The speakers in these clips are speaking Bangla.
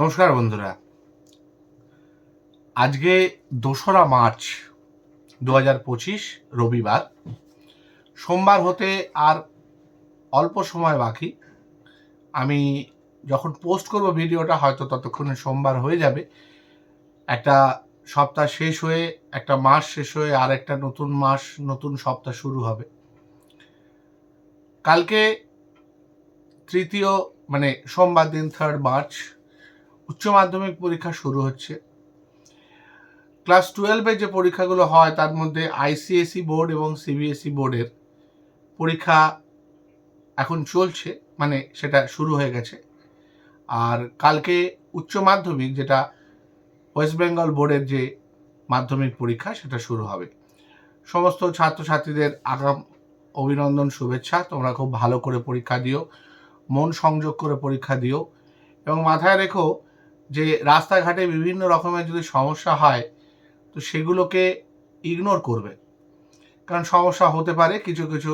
নমস্কার বন্ধুরা। আজকে দোসরা মার্চ দু হাজার পঁচিশ রবিবার। সোমবার হতে আর অল্প সময় বাকি। আমি যখন পোস্ট করব ভিডিওটা, হয়তো ততক্ষণে সোমবার হয়ে যাবে। একটা সপ্তাহ শেষ হয়ে, একটা মাস শেষ হয়ে, আর একটা নতুন মাস, নতুন সপ্তাহ শুরু হবে। কালকে তৃতীয় মানে সোমবার দিন থার্ড মার্চ উচ্চ মাধ্যমিক পরীক্ষা শুরু হচ্ছে। ক্লাস টুয়েলভে যে পরীক্ষাগুলো হয়, তার মধ্যে আইসিএসই বোর্ড এবং সিবিএসই বোর্ডের পরীক্ষা এখন চলছে মানে সেটা শুরু হয়ে গেছে। আর কালকে উচ্চ মাধ্যমিক, যেটা ওয়েস্ট বেঙ্গল বোর্ডের যে মাধ্যমিক পরীক্ষা, সেটা শুরু হবে। সমস্ত ছাত্রছাত্রীদের আগাম অভিনন্দন, শুভেচ্ছা। তোমরা খুব ভালো করে পরীক্ষা দিও, মন সংযোগ করে পরীক্ষা দিও এবং মাথায় রেখো যে রাস্তাঘাটে বিভিন্ন রকমের যদি সমস্যা হয়, তো সেগুলোকে ইগনোর করবে। কারণ সমস্যা হতে পারে, কিছু কিছু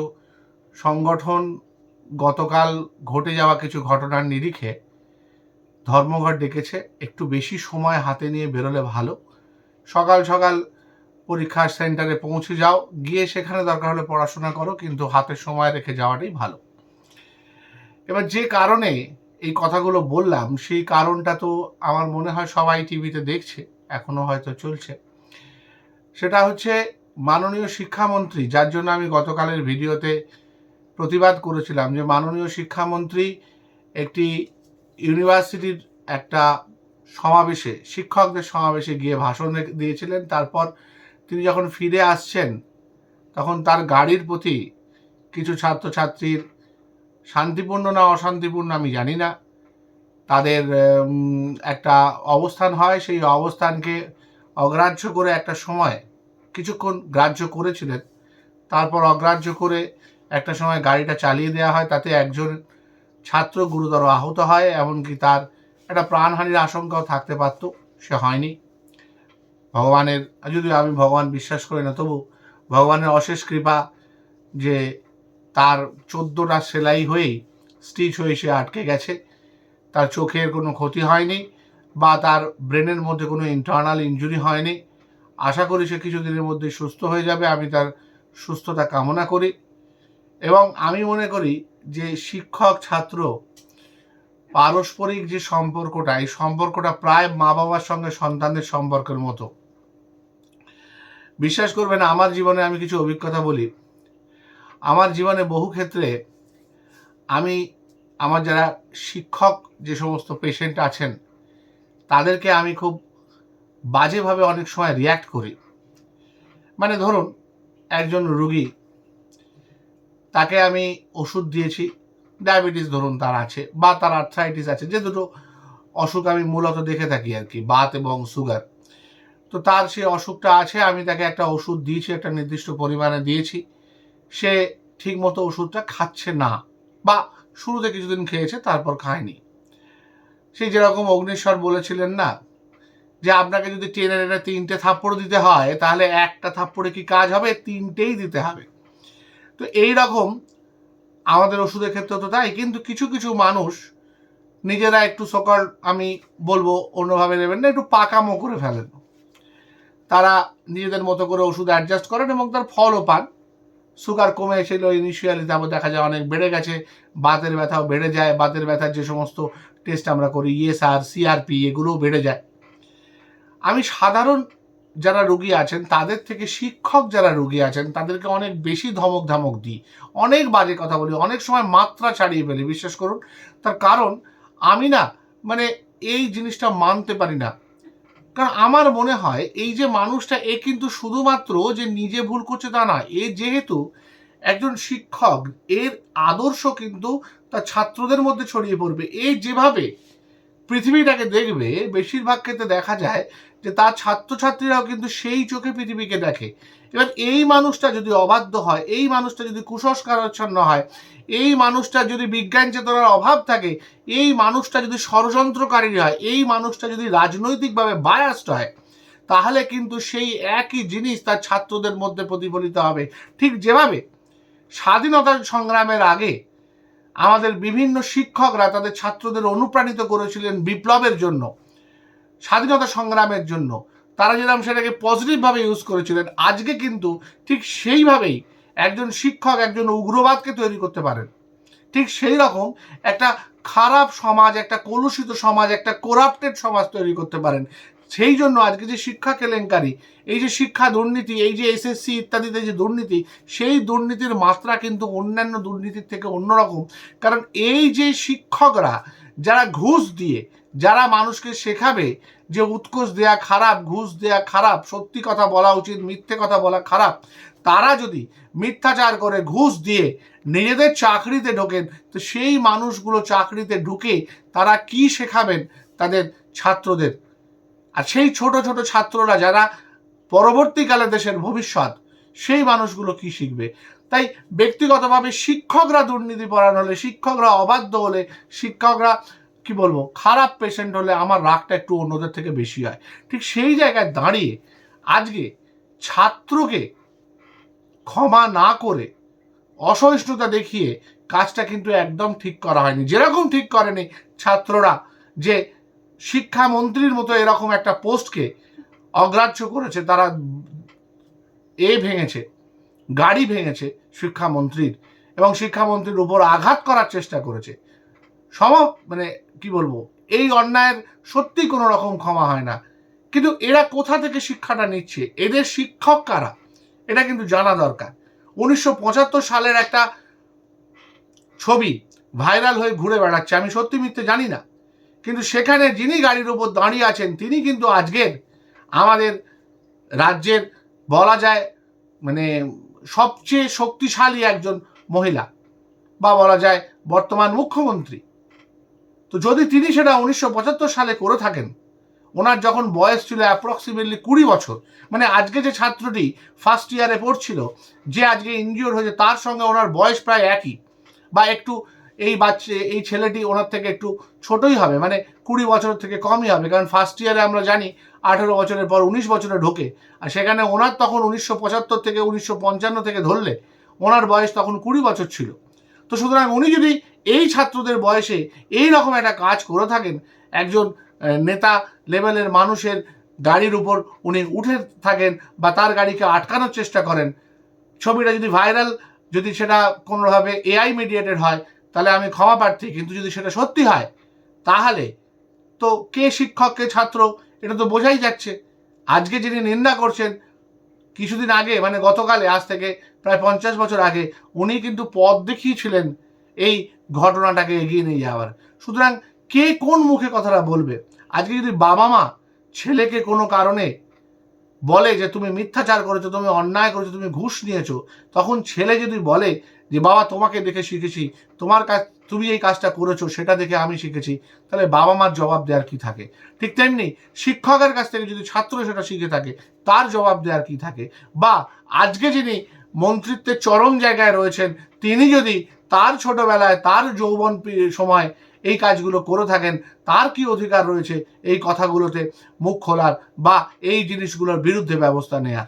সংগঠন গতকাল ঘটে যাওয়া কিছু ঘটনার নিরিখে ধর্মঘট ডেকেছে, একটু বেশি সময় হাতে নিয়ে বেরোলে ভালো। সকাল সকাল পরীক্ষার সেন্টারে পৌঁছে যাও, গিয়ে সেখানে দরকার হলে পড়াশোনা করো, কিন্তু হাতে সময় রেখে যাওয়াটাই ভালো। এবার যে কারণে এই কথাগুলো বললাম, সেই কারণটা তো আমার মনে হয় সবাই টিভিতে দেখছে, এখনও হয়তো চলছে। সেটা হচ্ছে মাননীয় শিক্ষামন্ত্রী, যার জন্য আমি গতকালের ভিডিওতে প্রতিবাদ করেছিলাম যে মাননীয় শিক্ষামন্ত্রী একটি ইউনিভার্সিটির একটা সমাবেশে, শিক্ষকদের সমাবেশে গিয়ে ভাষণ দিয়েছিলেন। তারপর তিনি যখন ফিরে আসছেন, তখন তার গাড়ির প্রতি কিছু ছাত্রছাত্রীর শান্তিপূর্ণ না অশান্তিপূর্ণ আমি জানি না। তাদের একটা অবস্থান হয়, সেই অবস্থানকে অগ্রাহ্য করে একটা সময়, কিছুক্ষণ গ্রাহ্য করেছিলেন। তারপর অগ্রাহ্য করে একটা সময় গাড়িটা চালিয়ে দেওয়া হয়, তাতে একজন ছাত্র গুরুতর আহত হয়, এমনকি তার একটা প্রাণহানির আশঙ্কাও থাকতে পারত, সে হয়নি। ভগবানের যদি আমি ভগবান বিশ্বাস করি না, তবু ভগবানের অশেষ কৃপা যে তার চোদ্দোটা সেলাই হয়েই স্টিচ হয়ে সে আটকে গেছে। তার চোখের কোনো ক্ষতি হয়নি বা তার ব্রেনের মধ্যে কোনো ইন্টারনাল ইঞ্জুরি হয়নি। আশা করি সে কিছুদিনের মধ্যে সুস্থ হয়ে যাবে। আমি তার সুস্থতা কামনা করি এবং আমি মনে করি যে শিক্ষক, ছাত্র, পারস্পরিক যে সম্পর্কটা, এই সম্পর্কটা প্রায় মা বাবার সঙ্গে সন্তানদের সম্পর্কের মতো। বিশ্বাস করবেন, আমার জীবনে আমি কিছু অভিজ্ঞতা বলি। আমার জীবনে বহু ক্ষেত্রে আমি আমার যারা শিক্ষক যে সমস্ত পেশেন্ট আছেন, তাদেরকে আমি খুব বাজেভাবে অনেক সময় রিয়্যাক্ট করি। মানে ধরুন, একজন রুগী, তাকে আমি ওষুধ দিয়েছি ডায়াবেটিস ধরুন তার আছে বা তার আর্থ্রাইটিস আছে, যে দুটো অসুখ আমি মূলত দেখে থাকি আর কি বাত এবং সুগার তো তার সে অসুখটা আছে, আমি তাকে একটা ওষুধ দিয়েছি, একটা নির্দিষ্ট পরিমাণে দিয়েছি। সে ঠিক মতো ওষুধটা খাচ্ছে না বা শুরুতে কিছুদিন খেয়েছে, তারপর খায়নি। সেই যেরকম অগ্নিশ্বর বলেছিলেন না যে, আপনাকে যদি টেনে টেনে তিনটে থাপ্পড় দিতে হয়, তাহলে একটা থাপ্পড়ে কি কাজ হবে? তিনটেই দিতে হবে। তো এই রকম আমাদের ওষুধের ক্ষেত্রে তো তাই, কিন্তু কিছু কিছু মানুষ নিজেরা একটু সকাল, আমি বলব অন্যভাবে নেবেন না, একটু পাকামো করে ফেলেন। তারা নিজেদের মতো করে ওষুধ অ্যাডজাস্ট করেন এবং তার ফলও পান। সুগার কমে এসেছিল ইনিশিয়ালি তারপর দেখা যায় অনেক বেড়ে গেছে, বাতের ব্যথাও বেড়ে যায়, বাতের ব্যথার যে সমস্ত টেস্ট আমরা করি ইএসআর সিআরপি এগুলোও বেড়ে যায়। আমি সাধারণ যারা রুগী আছেন, তাদের থেকে শিক্ষক যারা রুগী আছেন, তাদেরকে অনেক বেশি ধমক ধমক দিই। অনেক বাজে কথা বলি, অনেক সময় মাত্রা ছাড়িয়ে ফেলি, বিশ্বাস করুন। তার কারণ, আমি না মানে এই জিনিসটা মানতে পারি না। কারণ আমার মনে হয় এই যে মানুষটা, এ কিন্তু শুধুমাত্র যে নিজে ভুল করছে তা না এ যেহেতু একজন শিক্ষক, এর আদর্শ কিন্তু তার ছাত্রদের মধ্যে ছড়িয়ে পড়বে। এ যেভাবে পৃথিবীটাকে দেখবে, বেশিরভাগ ক্ষেত্রে দেখা যায় যে তার ছাত্রছাত্রীরাও কিন্তু সেই চোখে পৃথিবীকে দেখে। এবার এই মানুষটা যদি অবাধ্য হয়, এই মানুষটা যদি কুসংস্কারাচ্ছন্ন হয়, এই মানুষটা যদি বিজ্ঞান চেতনার অভাব থাকে, এই মানুষটা যদি ষড়যন্ত্রকারী হয়, এই মানুষটা যদি রাজনৈতিকভাবে বায়াস্ট হয়, তাহলে কিন্তু সেই একই জিনিস তার ছাত্রদের মধ্যে প্রতিফলিত হবে। ঠিক যেভাবে স্বাধীনতা সংগ্রামের আগে আমাদের বিভিন্ন শিক্ষকরা তাদের ছাত্রদের অনুপ্রাণিত করেছিলেন বিপ্লবের জন্য, স্বাধীনতা সংগ্রামের জন্য। তারা যেরকম সেটাকে পজিটিভভাবে ইউজ করেছিলেন, আজকে কিন্তু ঠিক সেইভাবেই একজন শিক্ষক একজন উগ্রবাদকে তৈরি করতে পারেন। ঠিক সেই রকম একটা খারাপ সমাজ, একটা কলুষিত সমাজ, একটা কোরাপ্টেড সমাজ তৈরি করতে পারেন। সেই জন্য আজকে যে শিক্ষা কেলেঙ্কারি, এই যে শিক্ষা দুর্নীতি, এই যে এসএসসি ইত্যাদিতে যে দুর্নীতি, সেই দুর্নীতির মাত্রা কিন্তু অন্যান্য দুর্নীতির থেকে অন্যরকম। কারণ এই যে শিক্ষকরা, যারা ঘুষ দিয়ে, যারা মানুষকে শেখাবে যে উৎকোষ দেয়া খারাপ, ঘুষ দেয়া খারাপ, সত্যি কথা বলা উচিত, মিথ্যে কথা বলা খারাপ, তারা যদি মিথ্যাচার করে, ঘুষ দিয়ে নিজেদের চাকরিতে ঢোকেন, তো সেই মানুষগুলো চাকরিতে ঢুকে তারা কি শেখাবেন তাদের ছাত্রদের? আর সেই ছোট ছোট ছাত্ররা যারা পরবর্তীকালে দেশের ভবিষ্যৎ, সেই মানুষগুলো কি শিখবে? তাই ব্যক্তিগতভাবে শিক্ষকরা দুর্নীতি পরায়ণ হলে, শিক্ষকরা অবাধ্য হলে, শিক্ষকরা, কি বলব, খারাপ পেশেন্ট হলে আমার রাগটা একটু অন্যদের থেকে বেশি হয়। ঠিক সেই জায়গায় দাঁড়িয়ে আজকে ছাত্রকে ক্ষমা না করে অসহিষ্ণুতা দেখিয়ে কাজটা কিন্তু একদম ঠিক করা হয়নি। যেরকম ঠিক করেনি ছাত্ররা যে শিক্ষামন্ত্রীর মতো এরকম একটা পোস্টকে অগ্রাহ্য করেছে, তারা এ ভেঙেছে, গাড়ি ভেঙেছে শিক্ষামন্ত্রীর এবং শিক্ষামন্ত্রীর উপর আঘাত করার চেষ্টা করেছে। সম মানে কি বলব, এই অন্যায়ের সত্যি কোনো রকম ক্ষমা হয় না। কিন্তু এরা কোথা থেকে শিক্ষাটা নিচ্ছে? এদের শিক্ষক কারা? এটা কিন্তু জানা দরকার। উনিশশো পঁচাত্তর সালের একটা ছবি ভাইরাল হয়ে ঘুরে বেড়াচ্ছে, আমি সত্যি মিথ্যে জানি না। কিন্তু সেখানে যিনি গাড়ির উপর দাঁড়িয়ে আছেন, তিনি কিন্তু আজকের আমাদের রাজ্যের বলা যায় মানে সবচেয়ে শক্তিশালী একজন মহিলা বা বলা যায় বর্তমান মুখ্যমন্ত্রী। তো যদি তিনি সেটা উনিশশো পঁচাত্তর সালে করে থাকেন, ওনার যখন বয়স ছিল অ্যাপ্রক্সিমেটলি কুড়ি বছর মানে আজকে যে ছাত্রটি ফার্স্ট ইয়ারে পড়ছিল, যে আজকে ইনজিওর হয়েছে, তার সঙ্গে ওনার বয়স প্রায় একই বা একটু এই বাচ্চা, এই ছেলেটি ওনার থেকে একটু ছোটই হবে মানে কুড়ি বছরের থেকে কমই হবে, কারণ ফার্স্ট ইয়ারে আমরা জানি আঠেরো বছরের পর উনিশ বছরে ঢোকে, আর সেখানে ওনার তখন উনিশশো পঁচাত্তর থেকে উনিশশো পঞ্চান্ন থেকে ধরলে ওনার বয়স তখন কুড়ি বছর ছিল। তো সুতরাং উনি যদি এই ছাত্রদের বয়সে এই রকম একটা কাজ করে থাকেন, একজন নেতা লেভেলের মানুষের গাড়ির উপর উনি উঠে থাকেন বা তার গাড়িকে আটকানোর চেষ্টা করেন, ছবিটা যদি ভাইরাল, যদি সেটা কোনোভাবে এআই মিডিয়েটেড হয় তাহলে আমি ক্ষমা প্রার্থী, কিন্তু যদি সেটা সত্যি হয়, তাহলে তো কে শিক্ষক, কে ছাত্র, এটা তো বোঝাই যাচ্ছে। আজকে যিনি নিন্দা করছেন, কিছুদিন আগে মানে গতকালে, আজ থেকে প্রায় পঞ্চাশ বছর আগে, উনি কিন্তু পথ দেখিয়েছিলেন এই ঘটনাটাকে এগিয়ে নিয়ে যাওয়ার। সুতরাং কে কোন মুখে কথাটা বলবে? আজকে যদি বাবা মা ছেলেকে কোনো কারণে বলে যে, তুমি মিথ্যাচার করেছ, তুমি অন্যায় করেছ, তুমি ঘুষ নিয়েছো তখন ছেলে যদি বলে যে, বাবা, তোমাকে দেখে শিখেছি। তোমার কাজ, তুমি এই কাজটা করেছ, সেটা দেখে আমি শিখেছি। তাহলে বাবা মার জবাব দেওয়ার কি থাকে? ঠিক তেমনি শিক্ষকের কাছ থেকে যদি ছাত্র সেটা শিখে থাকে, তার জবাব দেওয়ার কি থাকে? বা, আজকে যিনি মন্ত্রিত্বের চরম জায়গায় রয়েছেন, তিনি যদি তার ছোটবেলায়, তার যৌবন সময় এই কাজগুলো করে থাকেন, তার কি অধিকার রয়েছে এই কথাগুলোতে মুখ খোলার বা এই জিনিসগুলোর বিরুদ্ধে ব্যবস্থা নেয়ার?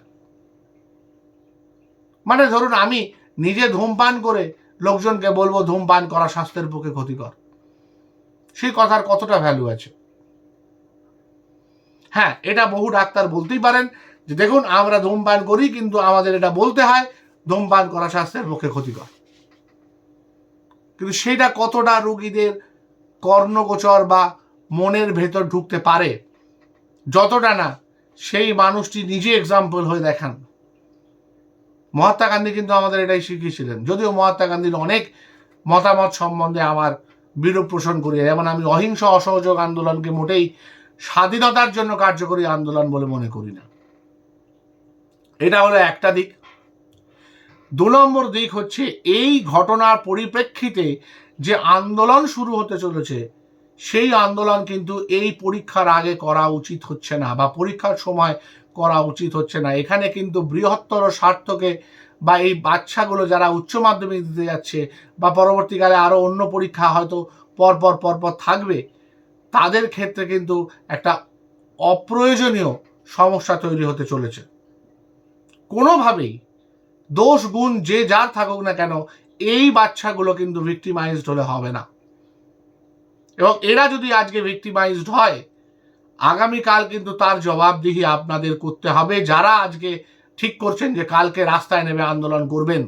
মানে ধরুন আমি নিজে ধূমপান করে লোকজনকে বলব ধূমপান করা স্বাস্থ্যের পক্ষে ক্ষতিকর। সেই কথার কতটা ভ্যালু আছে? হ্যাঁ এটা বহু ডাক্তার বলতেই পারেন যে দেখুন, আমরা ধূমপান করি কিন্তু আমাদের এটা বলতে হয়, ধূমপান করা স্বাস্থ্যের পক্ষে ক্ষতিকর। কিন্তু সেটা কতটা রুগীদের কর্ণগোচর বা মনের ভেতর ঢুকতে পারে, যতটা না, সেই মানুষটি নিজে এক্সাম্পল হয়ে দেখান। মহাত্মা গান্ধী কিন্তু আমাদের এটাই শিখিয়েছিলেন। যদিও মহাত্মা গান্ধীর অনেক মতামত সম্বন্ধে আমার বিরূপ পোষণ করি, যেমন আমি অহিংস অসহযোগ আন্দোলনকে মোটেই স্বাধীনতার জন্য কার্যকরী আন্দোলন বলে মনে করি না। এটা হলো একটা দিক। দু নম্বর দিক হচ্ছে এই ঘটনার পরিপ্রেক্ষিতে যে আন্দোলন শুরু হতে চলেছে, সেই আন্দোলন কিন্তু এই পরীক্ষার আগে করা উচিত হচ্ছে না বা পরীক্ষার সময় করা উচিত হচ্ছে না। এখানে কিন্তু বৃহত্তর স্বার্থকে বা এই বাচ্চাগুলো যারা উচ্চ মাধ্যমিক দিতে যাচ্ছে বা পরবর্তীকালে আরও অন্য পরীক্ষা হয়তো পরপর পরপর থাকবে, তাদের ক্ষেত্রে কিন্তু একটা অপ্রয়োজনীয় সমস্যা তৈরি হতে চলেছে। কোনোভাবেই দোষ, গুণ যে যার থাকুক না কেন এই বাচ্চাগুলো কিন্তু ভিক্টিমাইজড হলে হবে না। এবং এরা যদি আজকে ভিক্টিমাইজড হয় আগামীকাল কিন্তু তার জবাবদিহি আপনাদের করতে হবে। যারা আজকে ঠিক করছেন যে কালকে রাস্তায় নেমে আন্দোলন করবেন,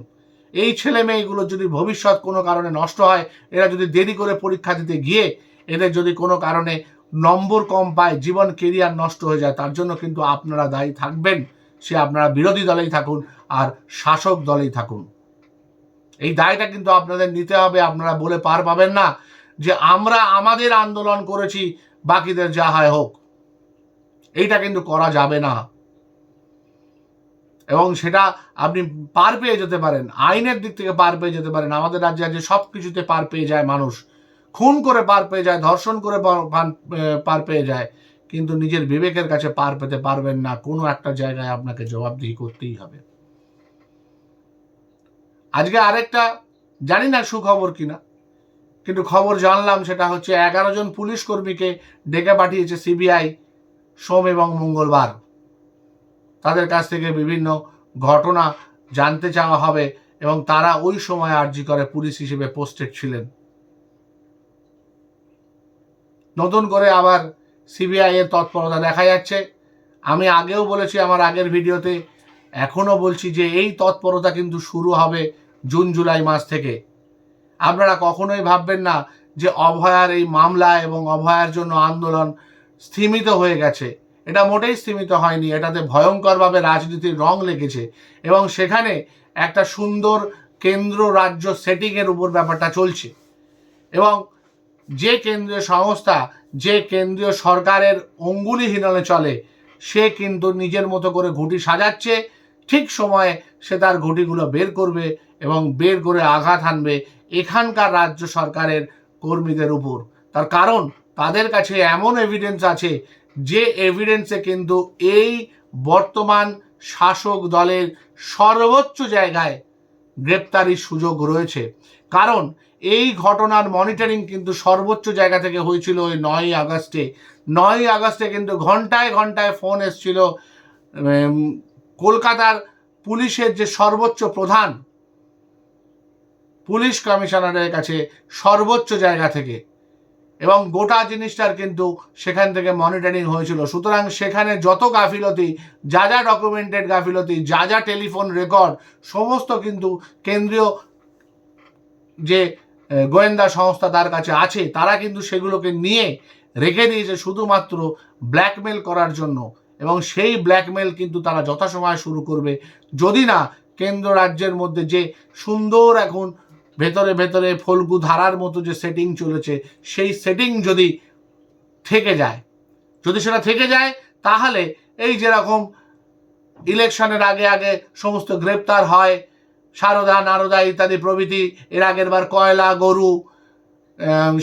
এই ছেলে মেয়েগুলো যদি ভবিষ্যৎ কোনো কারণে নষ্ট হয়, এরা যদি দেরি করে পরীক্ষা দিতে গিয়ে এদের যদি কোনো কারণে নম্বর কম পায়, জীবন কেরিয়ার নষ্ট হয়ে যায়, তার জন্য কিন্তু আপনারা দায়ী থাকবেন। সে আপনারা বিরোধী দলেই থাকুন আর শাসক দলেই থাকুন। এই দায়টা কিন্তু আপনাদের নিতে হবে, আপনারা বলে পার পাবেন না যে আমরা আমাদের আন্দোলন করেছি বাকিদের যা হয় হোক, এইটা কিন্তু করা যাবে না। এবং সেটা আপনি পার পেয়ে যেতে পারেন, আইনের দিক থেকে পার পেয়ে যেতে পারেন। আমাদের রাজ্যে আজকে সব কিছুতে পার পেয়ে যায় মানুষ। খুন করে পার পেয়ে যায়, ধর্ষণ করে পার- পার পেয়ে যায়, কিন্তু নিজের বিবেকের কাছে পার পেতে পারবেন না। কোনো একটা জায়গায় আপনাকে জবাবদিহি করতেই হবে। আজকে আরেকটা জানি না সুখবর কিনা। কিন্তু খবর জানলাম সেটা হচ্ছে এগারো জন পুলিশ কর্মীকে ডেকে পাঠিয়েছে সিবিআই, সোম এবং মঙ্গলবার। তাদের কাছ থেকে বিভিন্ন ঘটনা জানতে চাওয়া হবে এবং তারা ওই সময় আর্জি করে পুলিশ হিসেবে পোস্টেড ছিলেন। নতুন করে আবার সিবিআই এর তৎপরতা দেখা যাচ্ছে। আমি আগেও বলেছি আমার আগের ভিডিওতে, এখনও বলছি যে এই তৎপরতা কিন্তু শুরু হবে জুন, জুলাই মাস থেকে। আপনারা কখনোই ভাববেন না যে অভয়ার এই মামলা এবং অভয়ার জন্য আন্দোলন স্থিমিত হয়ে গেছে। এটা মোটেই স্থিমিত হয়নি, এটাতে ভয়ঙ্করভাবে রাজনীতির রং লেগেছে এবং সেখানে একটা সুন্দর কেন্দ্র রাজ্য সেটিংয়ের উপর ব্যাপারটা চলছে এবং যে কেন্দ্রীয় সংস্থা, যে কেন্দ্রীয় সরকারের অঙ্গুলিহীনলে চলে, সে কিন্তু নিজের মতো করে ঘুটি সাজাচ্ছে, ঠিক সময়ে সে তার ঘুটিগুলো বের করবে এবং বের করে আঘাত হানবে এখানকার রাজ্য সরকারের কর্মীদের উপর। তার কারণ, তাদের কাছে এমন এভিডেন্স আছে যে এভিডেন্সে কিন্তু এই বর্তমান শাসক দলের সর্বোচ্চ জায়গায় গ্রেপ্তারির সুযোগ রয়েছে। কারণ, এই ঘটনার মনিটরিং কিন্তু সর্বোচ্চ জায়গা থেকে হয়েছিল ওই নয়ই আগস্টে। নয়ই আগস্টে কিন্তু ঘন্টায় ঘন্টায় ফোন এসছিল কলকাতার পুলিশের যে সর্বোচ্চ প্রধান পুলিশ কমিশনারের কাছে সর্বোচ্চ জায়গা থেকে। এবং গোটা জিনিসটার কিন্তু সেখান থেকে মনিটরিং হয়েছিল। সুতরাং সেখানে যত গাফিলতি, যা যা ডকুমেন্টেড গাফিলতি, যা যা টেলিফোন রেকর্ড সমস্ত কিন্তু কেন্দ্রীয় যে গোয়েন্দা সংস্থা তার কাছে আছে, তারা কিন্তু সেগুলোকে নিয়ে রেখে দিয়েছে শুধুমাত্র ব্ল্যাকমেল করার জন্য। এবং সেই ব্ল্যাকমেল কিন্তু তারা যথাসময়ে শুরু করবে। যদি না, কেন্দ্র রাজ্যের মধ্যে যে সুন্দর এখন ভেতরে ভেতরে ফল্গু ধারার মতো যে সেটিং চলেছে, সেই সেটিং যদি থেকে যায়, যদি সেটা থেকে যায়, তাহলে এই যেরকম ইলেকশনের আগে আগে সমস্ত গ্রেপ্তার হয়, সারদা, নারদা ইত্যাদি প্রভৃতি, এর আগের বার কয়লা, গরু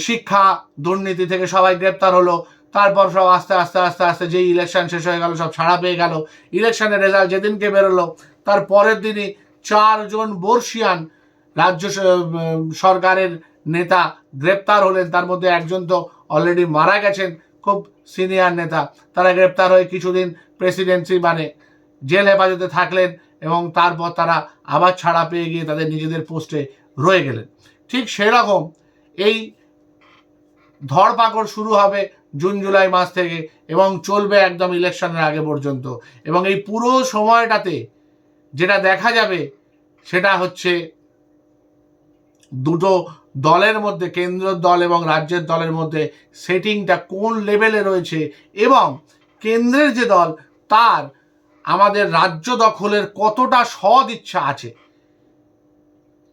শিক্ষা, দুর্নীতি থেকে সবাই গ্রেপ্তার হলো, তারপর সব আস্তে আস্তে আস্তে আস্তে যেই ইলেকশন শেষ হয়ে গেল, সব ছাড়া পেয়ে গেল ইলেকশনের রেজাল্ট যেদিনকে বেরোলো, তার পরের দিনই চারজন বর্ষিয়ান রাজ্য সরকারের নেতা গ্রেপ্তার হলেন, তার মধ্যে একজন তো অলরেডি মারা গেছেন, খুব সিনিয়র নেতা। তারা গ্রেপ্তার হয়ে কিছুদিন প্রেসিডেন্সি মানে জেল হেফাজতে থাকলেন এবং তারপর তারা আবার ছাড়া পেয়ে গিয়ে তাদের নিজেদের পোস্টে রয়ে গেলেন। ঠিক সেরকম এই ধরপাকড় শুরু হবে জুন, জুলাই মাস থেকে এবং চলবে একদম ইলেকশনের আগে পর্যন্ত। এবং এই পুরো সময়টাতে যেটা দেখা যাবে সেটা হচ্ছে দুটো দলের মধ্যে কেন্দ্রের দল এবং রাজ্যের দলের মধ্যে সেটিংটা কোন লেভেলে রয়েছে এবং কেন্দ্রের যে দল, তার আমাদের রাজ্য দখলের কতটা সদ ইচ্ছা আছে?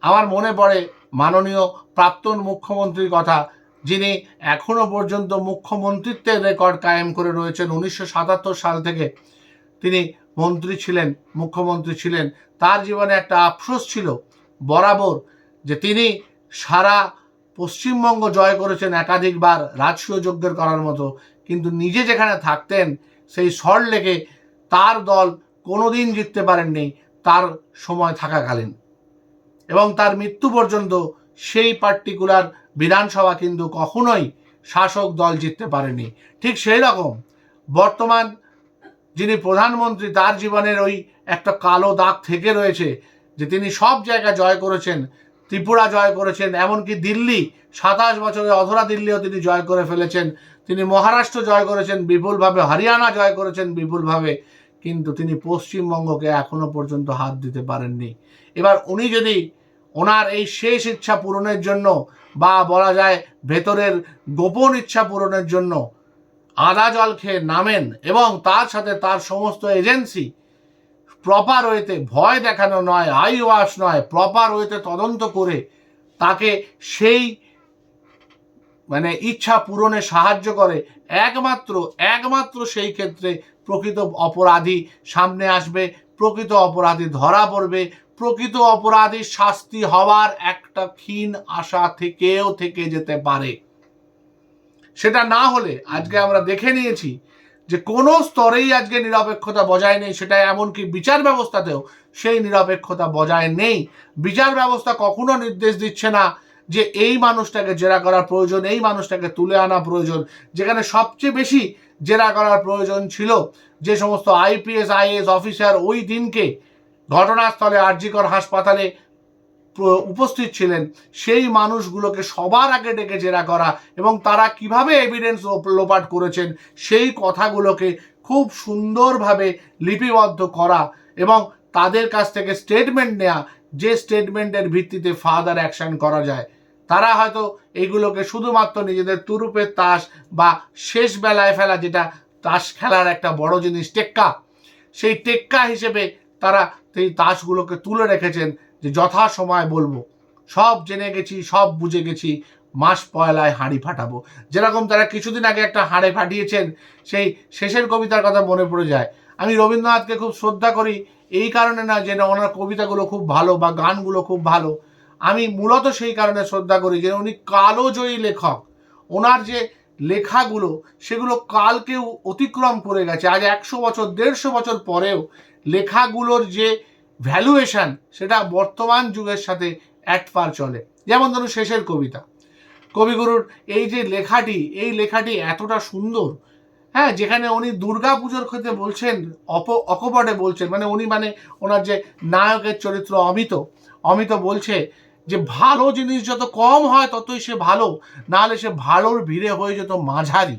আমার মনে পড়ে মাননীয় প্রাক্তন মুখ্যমন্ত্রীর কথা, যিনি এখনও পর্যন্ত মুখ্যমন্ত্রিত্বের রেকর্ড কায়েম করে রয়েছেন উনিশশো সাতাত্তর সাল থেকে। তিনি মন্ত্রী ছিলেন, মুখ্যমন্ত্রী ছিলেন। তার জীবনে একটা আফসোস ছিল, বরাবর যে তিনি সারা পশ্চিমবঙ্গ জয় করেছেন একাধিকবার রাজসূয় যজ্ঞের করার মতো। কিন্তু নিজে যেখানে থাকতেন, সেই সল্ট লেকে তার দল কোনোদিন জিততে পারেননি, তার সময় থাকাকালীন। এবং তার মৃত্যু পর্যন্ত সেই পার্টিকুলার বিধানসভা কিন্তু কখনোই শাসক দল জিততে পারেনি। ঠিক সেই রকম, বর্তমান যিনি প্রধানমন্ত্রী, তার জীবনের ওই একটা কালো দাগ থেকে রয়েছে যে তিনি সব জায়গা জয় করেছেন ত্রিপুরা জয় করেছেন, এমনকি দিল্লি, সাতাশ বছরে অধরা দিল্লিও তিনি জয় করে ফেলেছেন। তিনি মহারাষ্ট্র জয় করেছেন, বিপুলভাবে হরিয়ানা জয় করেছেন বিপুলভাবে, কিন্তু তিনি পশ্চিমবঙ্গকে এখনও পর্যন্ত হাত দিতে পারেননি। এবার উনি যদি ওনার এই শেষ ইচ্ছা পূরণের জন্য বা বলা যায় ভেতরের গোপন ইচ্ছা পূরণের জন্য আদা জল খেয়ে নামেন এবং তার সাথে তার সমস্ত এজেন্সি প্রপার ওয়েতে ভয় দেখানো নয় আই ওয়াশ নয় প্রপার ওয়েতে তদন্ত করে তাকে সেই মানে ইচ্ছা পূরণে সাহায্য করে। একমাত্র একমাত্র সেই ক্ষেত্রে প্রকৃত অপরাধী সামনে আসবে, প্রকৃত অপরাধী ধরা পড়বে, প্রকৃত অপরাধীর শাস্তি হওয়ার একটা ক্ষীণ আশা থেকেও থেকে যেতে পারে। সেটা না হলে আজকে আমরা দেখে নিয়েছি যে কোনো স্তরেই আজকে নিরপেক্ষতা বজায় নেই সেটা এমনকি বিচার ব্যবস্থাতেও সেই নিরপেক্ষতা বজায় নেই। বিচার ব্যবস্থা কখনো নির্দেশ দিচ্ছে না যে এই মানুষটাকে জেরা করার প্রয়োজন, এই মানুষটাকে তুলে আনা প্রয়োজন। যেখানে সবচেয়ে বেশি জেরা করার প্রয়োজন ছিল যে সমস্ত আইপিএস, আইএস অফিসার ওই দিনকে ঘটনাস্থলে আরজিকর হাসপাতালে উপস্থিত ছিলেন, সেই মানুষগুলোকে সবার আগে ডেকে জেরা করা এবং তারা কীভাবে এভিডেন্স লোপাট করেছেন, সেই কথাগুলোকে খুব সুন্দরভাবে লিপিবদ্ধ করা এবং তাদের কাছ থেকে স্টেটমেন্ট নেওয়া যে স্টেটমেন্টের ভিত্তিতে ফাদার অ্যাকশন করা যায়। তারা হয়তো এইগুলোকে শুধুমাত্র নিজেদের তুরুপের তাস বা শেষ বেলায় ফেলা যেটা তাস খেলার একটা বড় জিনিস, টেক্কা। সেই টেক্কা হিসেবে তারা সেই তাসগুলোকে তুলে রেখেছেন যে যথা সময় বলব, সব জেনে গেছি, সব বুঝে গেছি, মাস পয়লায় হাঁড়ি ফাটাবো। যেরকম তারা কিছুদিন আগে একটা হাঁড়ে ফাটিয়েছেন, সেই শেষের কবিতার কথা মনে পড়ে যায়। আমি রবীন্দ্রনাথকে খুব শ্রদ্ধা করি, এই কারণে না যে ওনার কবিতাগুলো খুব ভালো বা গানগুলো খুব ভালো। আমি মূলত সেই কারণে শ্রদ্ধা করি যে উনি কালোজয়ী লেখক। ওনার যে লেখাগুলো, সেগুলো কালকেও অতিক্রম করে গেছে। আজ একশো বছর, দেড়শো বছর পরেও লেখাগুলোর যে ভ্যালুয়েশন সেটা বর্তমান যুগের সাথে একপার চলে। যেমন ধরুন শেষের কবিতা। কবিগুরুর এই যে লেখাটি, এই লেখাটি এতটা সুন্দর হ্যাঁ যেখানে উনি দুর্গা পুজোর ক্ষেত্রে বলছেন, অপ, অকপটে বলছেন মানে উনি মানে ওনার যে নায়কের চরিত্র অমিত অমিত বলছে যে, ভালো জিনিস যত কম হয় ততই সে ভালো, নাহলে সে ভালোর ভিড়ে হয়ে যেত মাঝারি।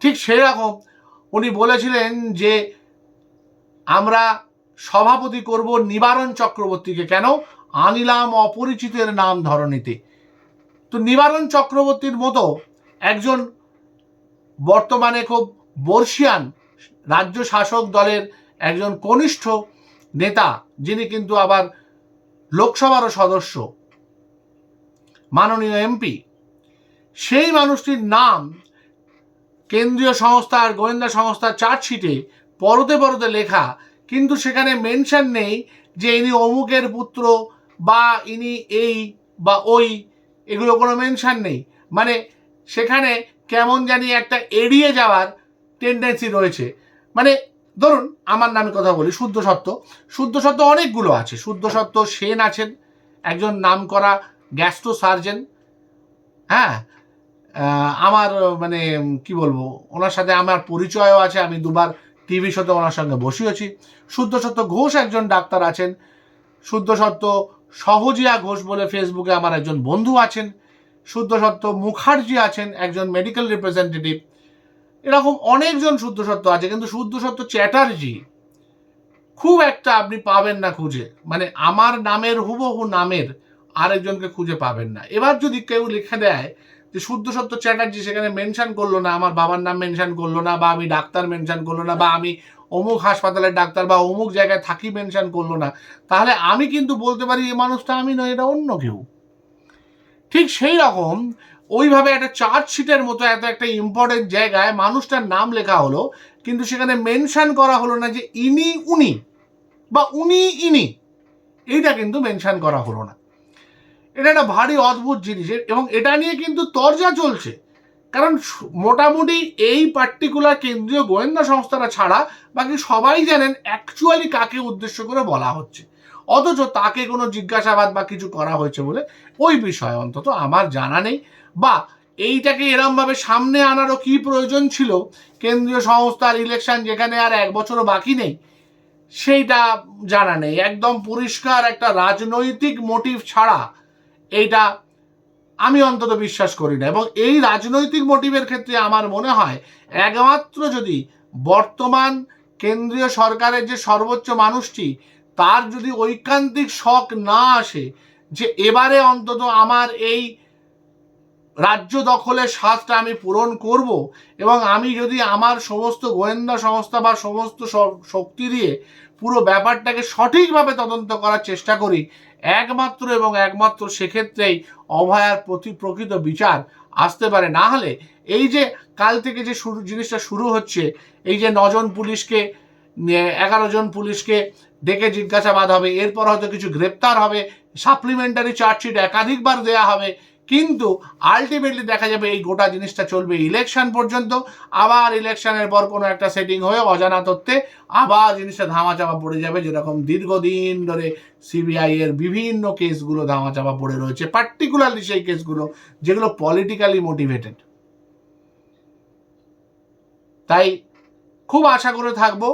ঠিক সেরকম উনি বলেছিলেন যে, আমরা সভাপতি করব নিবারণ চক্রবর্তীকে কেন? আনিলাম অপরিচিতের নাম ধরনীতে। তো নিবারণ চক্রবর্তীর মতো একজন বর্তমানে খুব বর্ষিয়ান রাজ্য শাসক দলের একজন কনিষ্ঠ নেতা, যিনি কিন্তু আবার লোকসভারও সদস্য, মাননীয় এমপি। সেই মানুষটির নাম কেন্দ্রীয় সংস্থার গোয়েন্দা সংস্থার চার্জশিটে পরতে পরতে লেখা কিন্তু সেখানে মেনশন নেই যে ইনি অমুকের পুত্র বা ইনি এই বা ওই, এগুলো কোনো মেনশন নেই। মানে সেখানে কেমন জানি একটা এড়িয়ে যাওয়ার টেন্ডেন্সি রয়েছে। মানে ধরুন, আমার নামে কথা বলি, শুদ্ধ সত্য। শুদ্ধ সত্য অনেকগুলো আছে। শুদ্ধ সত্য সেন আছেন, একজন নামকরা গ্যাস্ট্রো সার্জেন। হ্যাঁ আমার মানে কি বলব, ওনার সাথে আমার পরিচয়ও আছে, আমি দুবার টিভি শোতে ওনার সঙ্গে বসিয়েছি। শুদ্ধ সত্য ঘোষ একজন ডাক্তার আছেন। শুদ্ধ সত্য সহজিয়া ঘোষ বলে ফেসবুকে আমার একজন বন্ধু আছেন। শুদ্ধ সত্য মুখার্জি আছেন একজন মেডিকেল রিপ্রেজেন্টেটিভ এরকম অনেকজন শুদ্ধ সত্য আছে, কিন্তু শুদ্ধ সত্য চ্যাটার্জি খুব একটা আপনি পাবেন না খুঁজে। মানে আমার নামের হুবহু নামের আরেকজনকে খুঁজে পাবেন না। এবার যদি কেউ লিখে দেয় যে শুদ্ধ সত্য চ্যাটার্জি সেখানে মেনশন করল না, আমার বাবার নাম মেনশন করল না, বা আমি ডাক্তার মেনশন করল না, বা আমি অমুক হাসপাতালের ডাক্তার, বা অমুক জায়গায় থাকি মেনশন করল না, তাহলে আমি কিন্তু বলতে পারি এই মানুষটা আমি নয়, এটা অন্য কেউ। ঠিক সেই রকম ওইভাবে একটা চার্জশিটের মতো এত একটা ইম্পর্টেন্ট জায়গায় মানুষটার নাম লেখা হলো, কিন্তু সেখানে মেনশন করা হলো না যে ইনি, উনি, বা উনি, ইনি, এইটা কিন্তু মেনশন করা হলো না। এটা একটা ভারী অদ্ভুত জিনিস। এবং এটা নিয়ে কিন্তু তরজা চলছে। কারণ মোটামুটি এই পার্টিকুলার কেন্দ্রীয় গোয়েন্দা সংস্থাটা ছাড়া বাকি সবাই জানেন অ্যাকচুয়ালি কাকে উদ্দেশ্য করে বলা হচ্ছে। অথচ তাকে কোনো জিজ্ঞাসাবাদ বা কিছু করা হয়েছে বলে ওই বিষয়ে অন্তত আমার জানা নেই। বা এইটাকে এরমভাবে সামনে আনারও কি প্রয়োজন ছিল? কেন্দ্রীয় সংস্থার ইলেকশন যেখানে আর এক বছরও বাকি নেই, সেইটা জানা নেই। একদম পরিষ্কার একটা রাজনৈতিক মোটিভ ছাড়া এইটা আমি অন্তত বিশ্বাস করি না। এবং এই রাজনৈতিক মোটিভের ক্ষেত্রে আমার মনে হয়, একমাত্র যদি বর্তমান কেন্দ্রীয় সরকারের যে সর্বোচ্চ মানুষটি, তার যদি ঐকান্তিক শখ না আসে যে এবারে অন্তত আমার এই রাজ্য দখলের স্বাদটা আমি পূরণ করব এবং আমি যদি আমার সমস্ত গোয়েন্দা সংস্থা বা সমস্ত শক্তি দিয়ে পুরো ব্যাপারটাকে সঠিকভাবে তদন্ত করার চেষ্টা করি একমাত্র এবং একমাত্র সেক্ষেত্রেই অভয়ার প্রতি প্রকৃত বিচার আসতে পারে। না হলে এই যে কাল থেকে যে শুরু, জিনিসটা শুরু হচ্ছে, এই যে নজন পুলিশকে এগারো জন পুলিশকে ডেকে জিজ্ঞাসাবাদ হবে, এরপর হয়তো কিছু গ্রেপ্তার হবে সাপ্লিমেন্টারি চার্জশিট একাধিকবার দেয়া হবে কিন্তু আলটিমেটলি দেখা যাবে এই গোটা জিনিসটা চলবে ইলেকশন পর্যন্ত। আবার ইলেকশনের পর কোনো একটা সেটিং হয়ে অজানা তথ্যে আবার জিনিসটা ধামাচাপা পড়ে যাবে, যেরকম দীর্ঘদিন ধরে সিবিআই এর বিভিন্ন কেসগুলো ধামাচাপা পড়ে রয়েছে পার্টিকুলারলি সেই কেসগুলো যেগুলো পলিটিক্যালি মোটিভেটেড তাই খুব আশা করে থাকব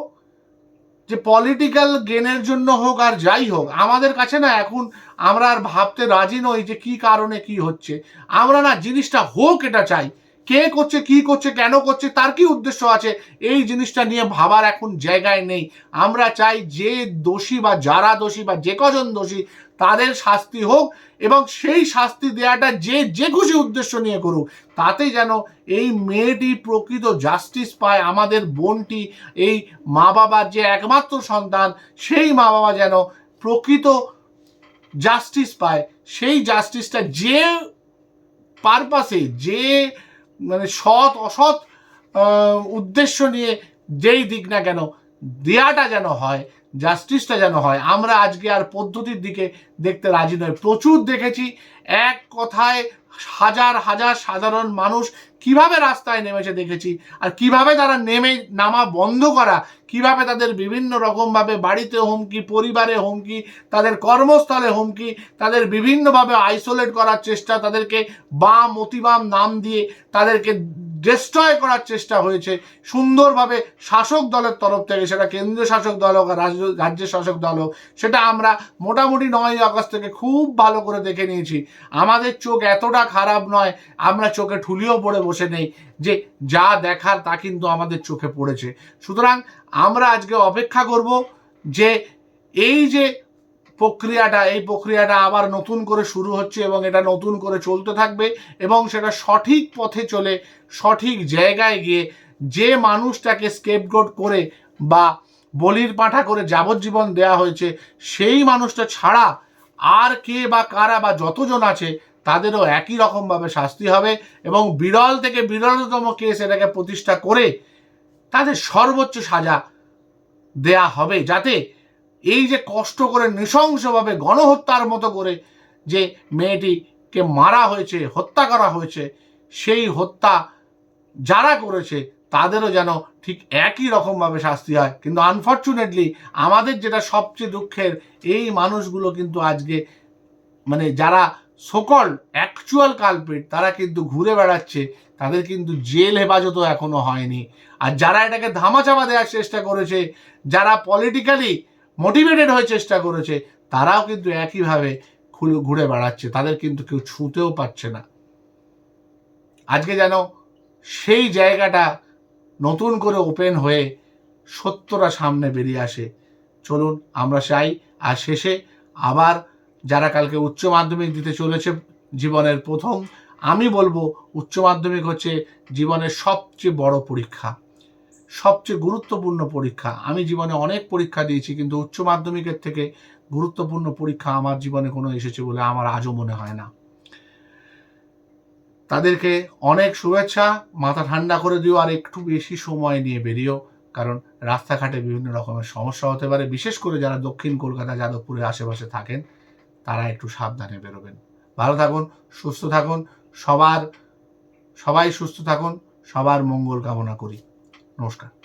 যে পলিটিক্যাল গেনের জন্য হোক আর যাই হোক, আমাদের কাছে না এখন আমরা আর ভাবতে রাজি নই যে কি কারণে কি হচ্ছে। আমরা না জিনিসটা হোক এটা চাই। কে করছে, কি করছে, কেন করছে, তার কি উদ্দেশ্য আছে, এই জিনিসটা নিয়ে ভাবার এখন জায়গায় নেই। আমরা চাই যে দোষী বা যারা দোষী বা যে কজন দোষী, তাদের শাস্তি হোক এবং সেই শাস্তি দেওয়াটা যে যে খুশি উদ্দেশ্য নিয়ে করুক, তাতে যেন এই মেয়েটি প্রকৃত জাস্টিস পায়, আমাদের বোনটি, এই মা বাবার যে একমাত্র সন্তান, সেই মা বাবা যেন প্রকৃত জাস্টিস পায়, সেই জাস্টিসটা যে পারপাসে যে মানে সৎ, অসৎ উদ্দেশ্য নিয়ে যেই দিক না কেন, দেয়াটা যেন হয় জাস্টিসটা যেন হয়, আমরা আজকে আর পদ্ধতির দিকে দেখতে রাজি নয় প্রচুর দেখেছি, এক কথায় হাজার হাজার সাধারণ মানুষ কীভাবে রাস্তায় নেমেছে দেখেছি? আর কীভাবে তারা নেমে নামা বন্ধ করা? কীভাবে তাদের বিভিন্ন রকমভাবে বাড়িতে হুমকি, পরিবারে হুমকি, তাদের কর্মস্থলে হুমকি, তাদের বিভিন্নভাবে আইসোলেট করার চেষ্টা, তাদেরকে বাম, অতিবাম নাম দিয়ে তাদেরকে ডিস্ট্রয় করার চেষ্টা হয়েছে, সুন্দরভাবে শাসক দলের তরফ থেকে, সেটা কেন্দ্রীয় শাসক দল হোক রাজ্য রাজ্যের শাসক দল হোক, সেটা আমরা মোটামুটি নয় আগস্ট থেকে খুব ভালো করে দেখে নিয়েছি। আমাদের চোখ এতটা খারাপ নয়, আমরা চোখে ঠুলিও পড়ে বসে নেই যে যা দেখার তা কিন্তু আমাদের চোখে পড়েছে। সুতরাং আমরা আজকে অপেক্ষা করব যে এই যে প্রক্রিয়াটা, এই প্রক্রিয়াটা আবার নতুন করে শুরু হচ্ছে এবং এটা নতুন করে চলতে থাকবে এবং সেটা সঠিক পথে চলে, সঠিক জায়গায় গিয়ে যে মানুষটাকে স্কেপগোট করে বা বলির পাঠা করে যাবজ্জীবন দেয়া হয়েছে, সেই মানুষটা ছাড়া আর কে বা কারা বা যতজন আছে তাদেরও একই রকমভাবে শাস্তি হবে এবং বিরল থেকে বিরলতম কেস এটাকে প্রতিষ্ঠা করে তাদের সর্বোচ্চ সাজা দেয়া হবে যাতে এই যে কষ্ট করে নৃশংসভাবে গণহত্যার মতো করে যে মেয়েটিকে মারা হয়েছে, হত্যা করা হয়েছে, সেই হত্যা যারা করেছে তাদেরও যেন ঠিক একই রকমভাবে শাস্তি হয়। কিন্তু আনফর্চুনেটলি আমাদের যেটা সবচেয়ে দুঃখের, এই মানুষগুলো কিন্তু আজকে মানে যারা সকল অ্যাকচুয়াল কালপিট তারা কিন্তু ঘুরে বেড়াচ্ছে, তাদের কিন্তু জেল হেফাজতও এখনও হয়নি। আর যারা এটাকে ধামাচাপা দেওয়ার চেষ্টা করেছে, যারা পলিটিক্যালি মোটিভেটেড হয়ে চেষ্টা করেছে, তারাও কিন্তু একইভাবে ঘুরে বেড়াচ্ছে, তাদের কিন্তু কেউ ছুঁতেও পারছে না। আজকে যেন সেই জায়গাটা নতুন করে ওপেন হয়ে সত্যটা সামনে বেরিয়ে আসে। চলুন, আমরা চাই, আর শেষে আবার যারা কালকে উচ্চ মাধ্যমিক দিতে চলেছে জীবনের প্রথম, আমি বলব উচ্চ মাধ্যমিক হচ্ছে জীবনের সবচেয়ে বড় পরীক্ষা। সবচেয়ে গুরুত্বপূর্ণ পরীক্ষা। আমি জীবনে অনেক পরীক্ষা দিয়েছি, কিন্তু উচ্চ মাধ্যমিকের থেকে গুরুত্বপূর্ণ পরীক্ষা আমার জীবনে কোনো এসেছে বলে আমার আজও মনে হয় না। তাদেরকে অনেক শুভেচ্ছা, মাথা ঠান্ডা করে দিও আর একটু বেশি সময় নিয়ে বেরিও, কারণ রাস্তাঘাটে বিভিন্ন রকমের সমস্যা হতে পারে। বিশেষ করে যারা দক্ষিণ কলকাতা, যাদবপুরের আশেপাশে থাকেন, তারা একটু সাবধানে বেরোবেন। ভালো থাকুন, সুস্থ থাকুন, সবার, সবাই সুস্থ থাকুন, সবার মঙ্গল কামনা করি। নমস্কার